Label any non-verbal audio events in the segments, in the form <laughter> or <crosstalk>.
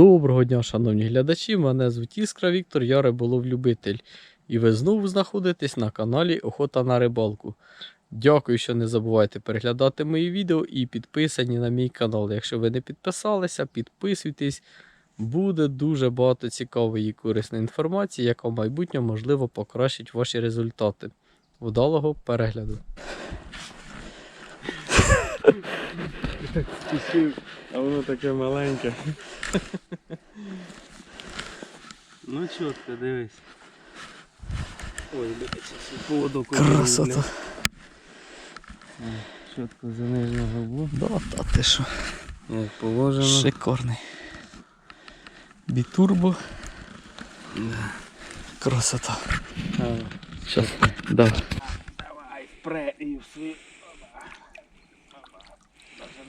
Доброго дня, шановні глядачі! Мене звуть Іскра Віктор, я риболов-любитель. І ви знову знаходитесь на каналі Охота на рибалку. Дякую, що не забувайте переглядати мої відео і підписані на мій канал. Якщо ви не підписалися, підписуйтесь. Буде дуже багато цікавої і корисної інформації, яка в майбутньому можливо покращить ваші результати. Вдалого перегляду. Спустив, а воно таке маленьке. ну чітко, дивись. Ой, дивись, поводок. Красота! Чітко за нижнього губу. Да, та ти що? Як положено. Шикарний. Бітурбо. Да. Красота. Щас, давай. Давай, впре і все.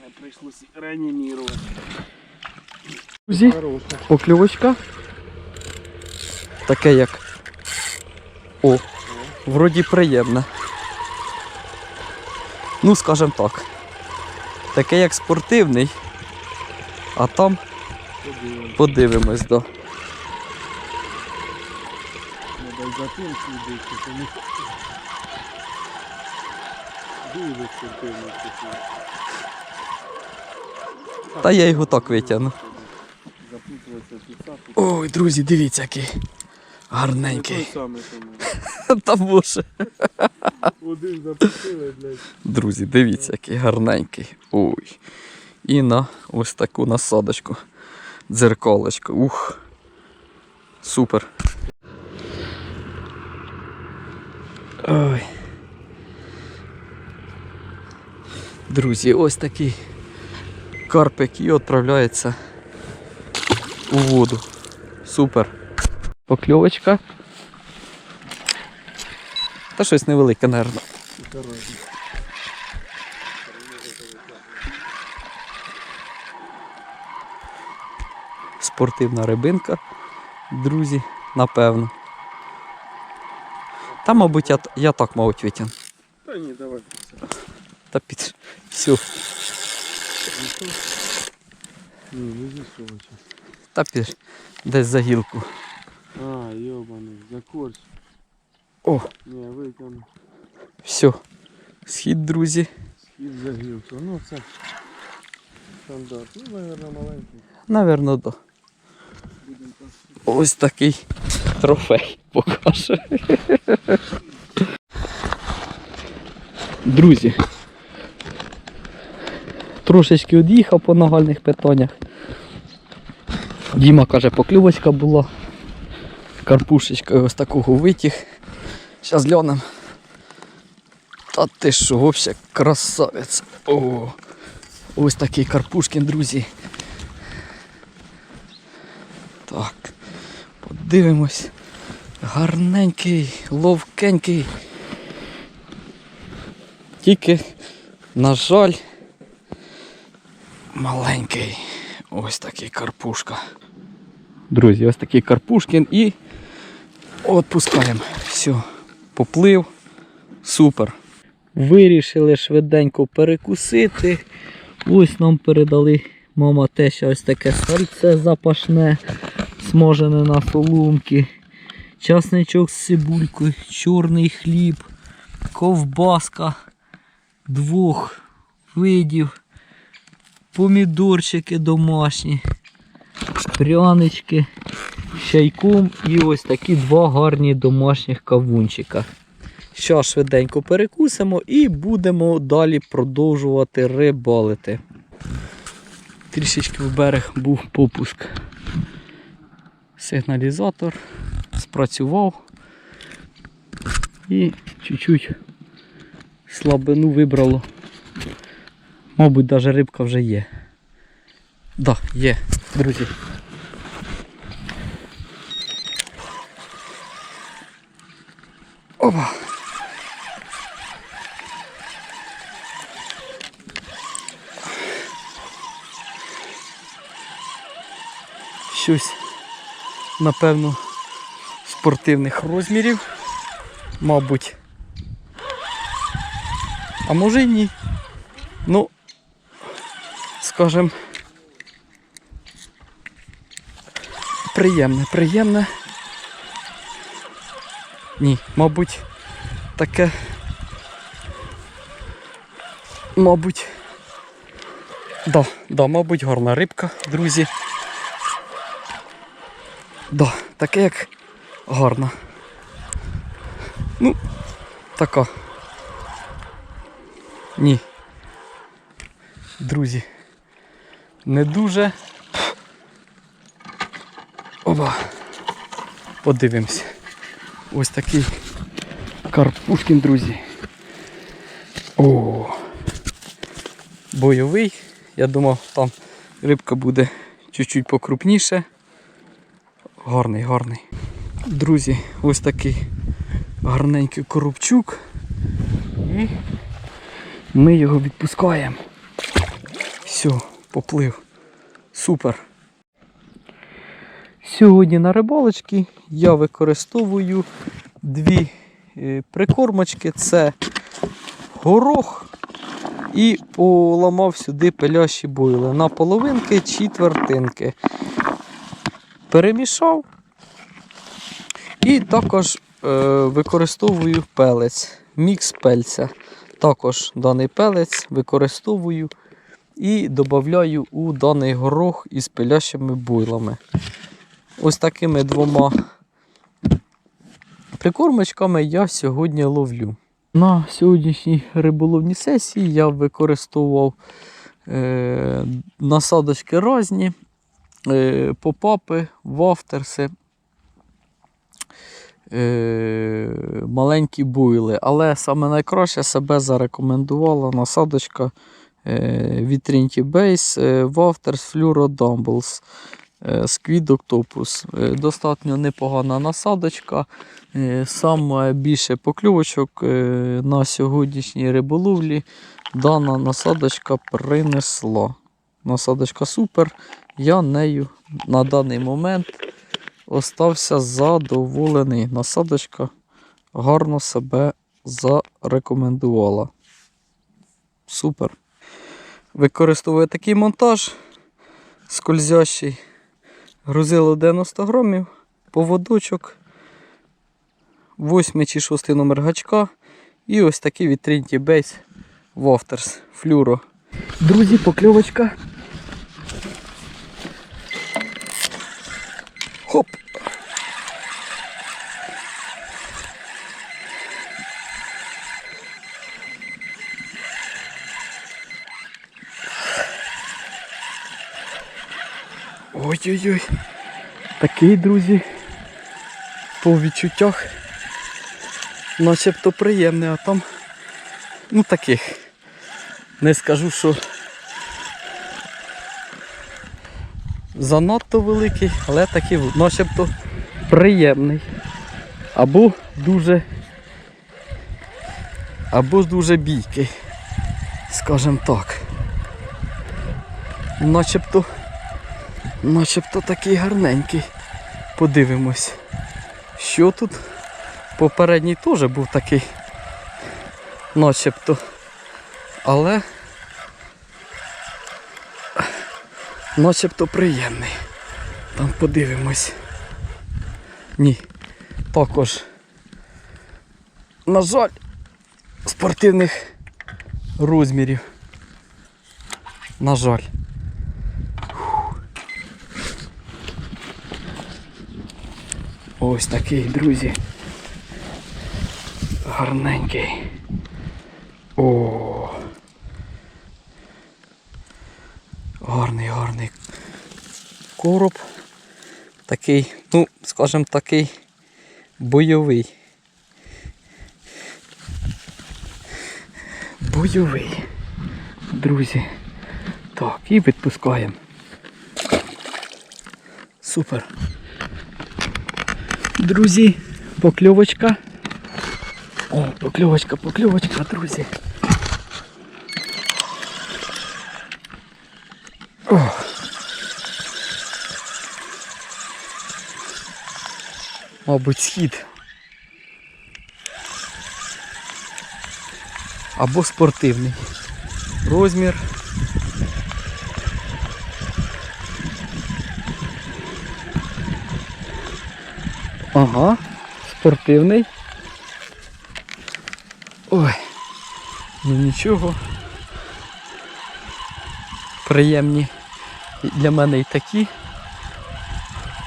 Опа. Опа. Даже не прийшлося реанімірувати. Друзі, покльовочка. Таке як. О, вроді приємне. Ну, скажем так. Таке як спортивний. А там Подивимось. подивимось, да. Дуже спортивно таке. Та я його так витягну. Ой, друзі, дивіться який. Гарненький. <laughs> Та боже. Один запустили, блядь. Друзі, дивіться, який гарненький. Ой. І на ось таку насадочку. Дзеркалочку. Ух. Супер. Ой. Друзі, ось такий карпик і відправляється у воду. Супер. Покльовочка. Та щось невелике, наверно. спортивна рибинка, друзі, напевно. Та, мабуть, я, я так, мабуть, витягну. Та ні, давай. Та під. Все. Не. Та під. Десь за гілку. А, йобаний, закорч. О, Ні, витягну. все. Схід, друзі. Схід за гілку. Ну це стандарт. Ну, мабуть, маленький. Наверно, да. Так. Ось такий трофей покаже. <laughs> Друзі. Трошечки від'їхав по нагальних питаннях. Діма каже, поклювочка була. Карпушечка ось такого витяг. Зараз глянемо. Та ти що, взагалі красавець. О, ось такий карпушкін, друзі. Так, подивимось. Гарненький, ловкенький. Тільки, на жаль, маленький. Ось такий карпушка. Друзі, ось такий карпушкін і відпускаємо. Все, поплив. Супер. Вирішили швиденько перекусити. Ось нам передали мама теща ось таке сальце запашне, смажене на соломки, часничок з цибулькою, чорний хліб, ковбаска двох видів, помідорчики домашні, прянички, чайком і ось такі два гарні домашніх кавунчика. Зараз швиденько перекусимо і будемо далі продовжувати рибалити. Трішечки в берег був попуск. Сигналізатор спрацював і чуть-чуть слабину вибрало. Мабуть, навіть рибка вже є. Так, да, є, друзі. Опа! щось, напевно, спортивних розмірів. Мабуть. А може й ні. Ну, скажем, приємне, приємне. Ні, мабуть, таке. Мабуть. Да, да, мабуть, гарна рибка, друзі. Да, таке як гарна. Ну, така. Ні. Друзі. Не дуже. Оба. Подивимось. Ось такий Карпушкін, друзі. О. Бойовий. Я думав, там рибка буде чуть-чуть покрупніше. Гарний, гарний. Друзі, ось такий гарненький коробчук. І ми його відпускаємо. Все, поплив. Супер. Сьогодні на рибалочці я використовую дві е, прикормочки. Це горох і поламав сюди пилящі бойли на половинки, четвертинки. Перемішав. І також е, використовую пелець, мікс пельця. Також даний пелець використовую і додаю у даний горох із пилящими буйлами. Ось такими двома прикормочками я сьогодні ловлю. На сьогоднішній риболовній сесії я використовував е, насадочки різні, е, попапи, вафтерси, е, маленькі буйли. Але саме найкраще себе зарекомендувала насадочка від Trinity Base е, Wafters Fluoro Dumbles. е, Squid Octopus. Е, Достатньо непогана насадочка. Е, Саме більше покльовочок е, на сьогоднішній риболовлі дана насадочка принесла. Насадочка супер. Я нею на даний момент остався задоволений. Насадочка гарно себе зарекомендувала. Супер. Використовую такий монтаж скользящий. Грузило 90 грамів, поводочок, 8 чи 6 номер гачка і ось такий від Trinity Base Wafters флюро. Друзі, покльовочка. Хоп! Ой-ой-ой. Такий, друзі, по відчуттях начебто приємний, а там ну таких. Не скажу, що занадто великий, але такий начебто приємний. Або дуже або дуже бійкий, скажімо так. Начебто начебто такий гарненький. Подивимось, що тут. Попередній теж був такий, начебто. Але начебто приємний. Там подивимось. Ні. Також, на жаль, спортивних розмірів. На жаль. Ось такий, друзі. Гарненький. О. Гарний, гарний короб. Такий, ну, скажімо, такий бойовий. Бойовий. Друзі. Так, і відпускаємо. Супер. Друзі, покльовочка. О, покльовочка, покльовочка, друзі. О. Мабуть, схід. Або спортивний. Розмір. Ага, спортивний. Ой, ну нічого. Приємні для мене і такі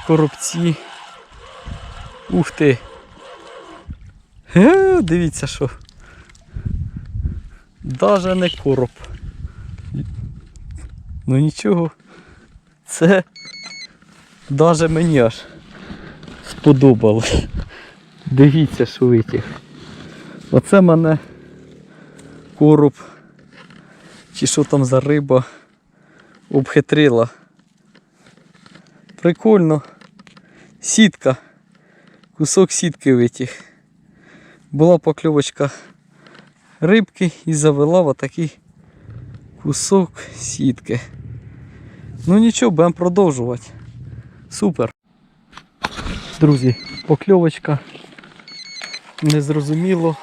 коробці. Ух ти. Е, дивіться що. Даже не короб. Ну нічого. Це даже мені аж сподобалось. Дивіться, що витяг. Оце мене короб. Чи що там за риба обхитрила. Прикольно. Сітка. Кусок сітки витяг. Була покльовочка рибки і завела в отакий кусок сітки. Ну нічого, будемо продовжувати. Супер. Друзі, покльовочка. Незрозуміло.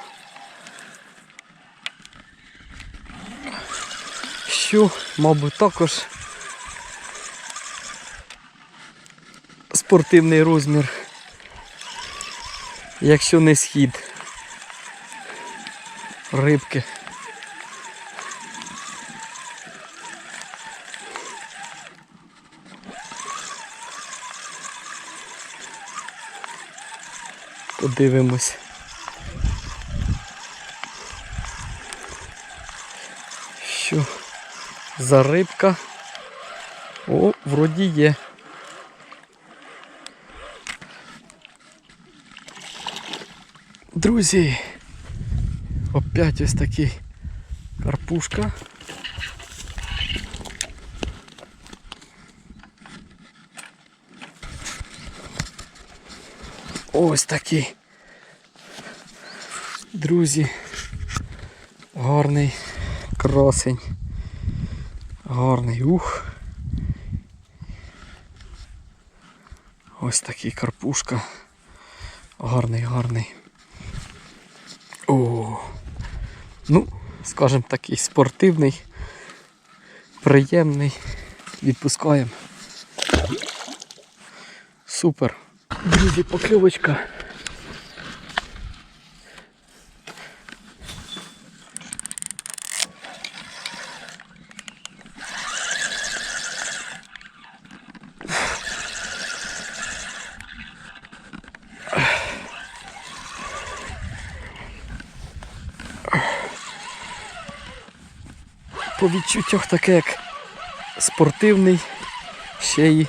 Що, мабуть, також спортивний розмір. Якщо не схід рибки. Подивимось. Що за рибка? О, вроді є. Друзі, опять ось такий карпушка. Ось такий. Друзі. Гарний красень. Гарний ух. Ось такий карпушка. Гарний, гарний. О. Ну, скажімо такий спортивний, приємний. Відпускаємо. Супер. Друзі, покльовочка. По відчуттях таке як спортивний, ще й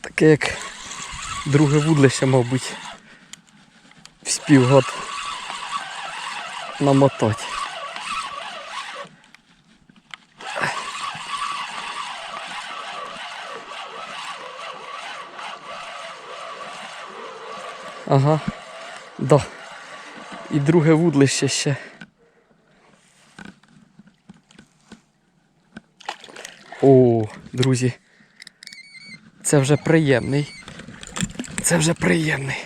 таке як друге вудлище, мабуть, вспів год намотати. Ага, да. І друге вудлище ще. О, друзі. Це вже приємний. Це вже приємний.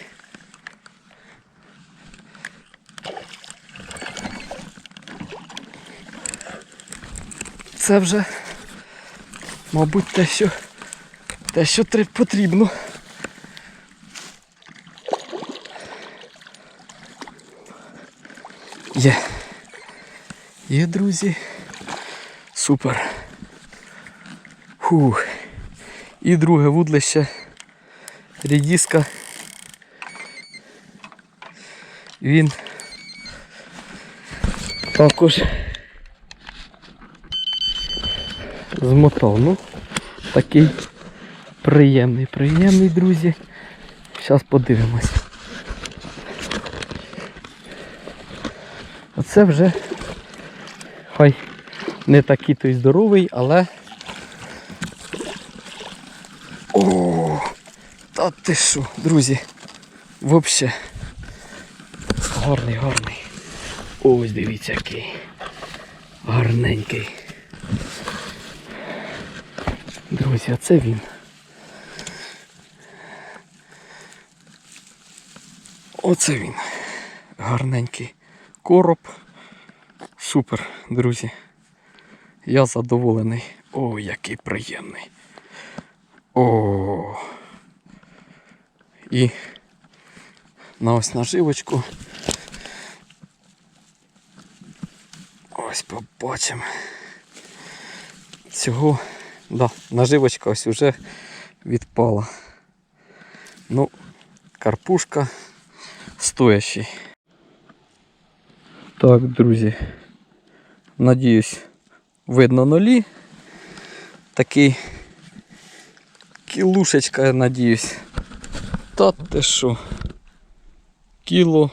Це вже, мабуть, те, що те, що потрібно. Є. Є, друзі. Супер. Фух. І друге вудлище. Рідіска. Він також змотав. Ну, такий приємний, приємний, друзі. Зараз подивимось. Оце вже хай не такий той здоровий, але О, та ти що, друзі, взагалі гарний, гарний. Ось дивіться який. Гарненький. Друзі, а це він. Оце він. Гарненький короб. Супер, друзі. Я задоволений. О, який приємний. О. І на ось наживочку. Ось побачимо. Цього, да, наживочка ось уже відпала. Ну, карпушка стоящий. Так, друзі. Надіюсь, видно нолі. Такий кілушечка, надіюсь. Та ти що? Кіло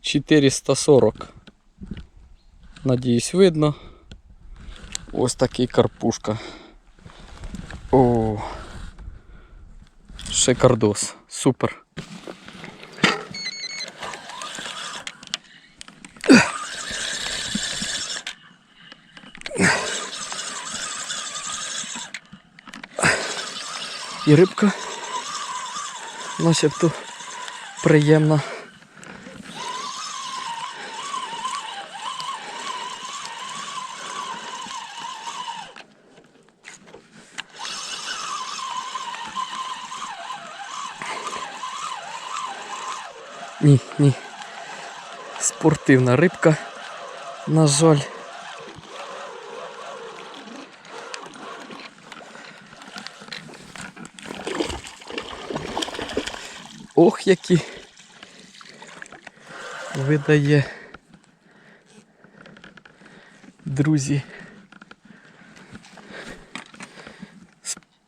440. Надіюсь, видно. Ось такий карпушка. О, шикардос. Супер. І рибка начебто приємна. Ні, ні. Спортивна рибка, на жаль. Ох, які видає. Друзі.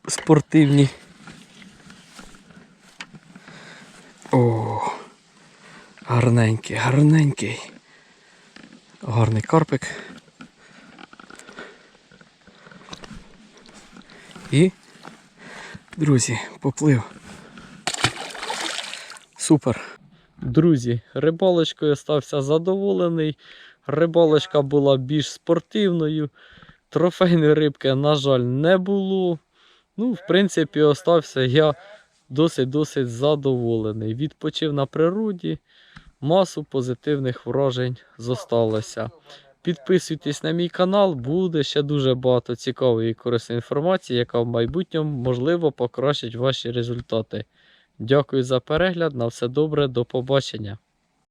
Спортивні. О, гарненький, гарненький. Гарний карпик. І, друзі, поплив. Супер. Друзі, рибалочкою стався задоволений. Рибалочка була більш спортивною. Трофейної рибки, на жаль, не було. Ну, в принципі, остався я досить-досить задоволений. Відпочив на природі, масу позитивних вражень зосталося. Підписуйтесь на мій канал, буде ще дуже багато цікавої і корисної інформації, яка в майбутньому можливо покращить ваші результати. Дякую за перегляд. На все добре, до побачення.